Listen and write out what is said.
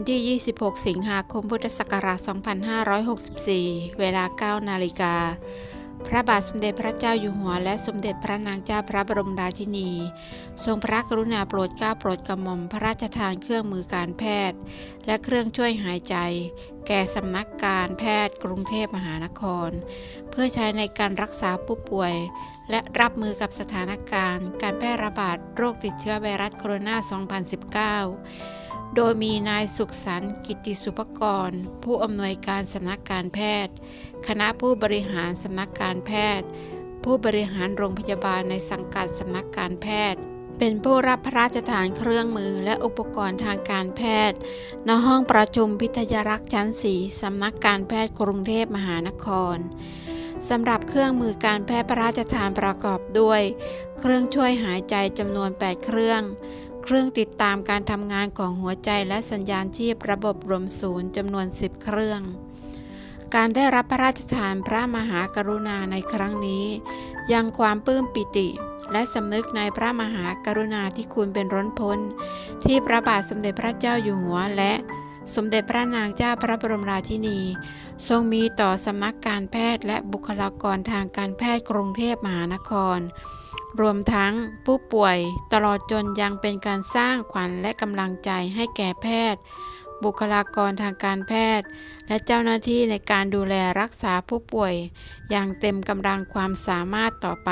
วันที่ 26 สิงหาคม พุทธศักราช 2564 เวลา 9 นาฬิกา พระบาทสมเด็จพระเจ้าอยู่หัว และสมเด็จพระนางเจ้าพระบรมราชินี ทรงพระกรุณาโปรดเกล้าโปรดกระหม่อมพระราชทานเครื่องมือการแพทย์ และเครื่องช่วยหายใจ แก่สำนักการแพทย์กรุงเทพมหานคร เพื่อใช้ในการรักษาผู้ป่วย และรับมือกับสถานการณ์ การแพร่ระบาดโรคติดเชื้อไวรัสโคโรนา 2019 โดยมีนายสุขสันต์กิติสุภกร ผู้อำนวยการสำนักการแพทย์ คณะผู้บริหารสำนักการแพทย์ ผู้บริหารโรงพยาบาลในสังกัดสำนักการแพทย์ เป็นผู้รับพระราชทานเครื่องมือและอุปกรณ์ทางการแพทย์ ณ ห้องประชุมพิทยารักษ์ชั้น4สำนักการแพทย์กรุงเทพมหานครสำหรับเครื่องมือการแพทย์พระราชทานประกอบด้วย เครื่องช่วยหายใจจำนวน 8 เครื่อง เครื่องติดตามการทำงานของหัวใจและสัญญาณชีพระบบรวมศูนย์จำนวน 10 เครื่อง การได้รับพระราชทานพระมหากรุณาในครั้งนี้ ยังความปลื้มปิติ และสำนึกในพระมหากรุณาที่คุณเป็นร้นพ้น ที่พระบาทสมเด็จพระเจ้าอยู่หัวและสมเด็จพระนางเจ้าพระบรมราชินี ทรงมีต่อสำนักการแพทย์และบุคลากรทางการแพทย์กรุงเทพมหานคร รวมทั้งผู้ป่วยตลอดจนยังเป็นการสร้างขวัญและกำลังใจให้แก่แพทย์ บุคลากรทางการแพทย์ และเจ้าหน้าที่ในการดูแลรักษาผู้ป่วย อย่างเต็มกำลังความสามารถต่อไป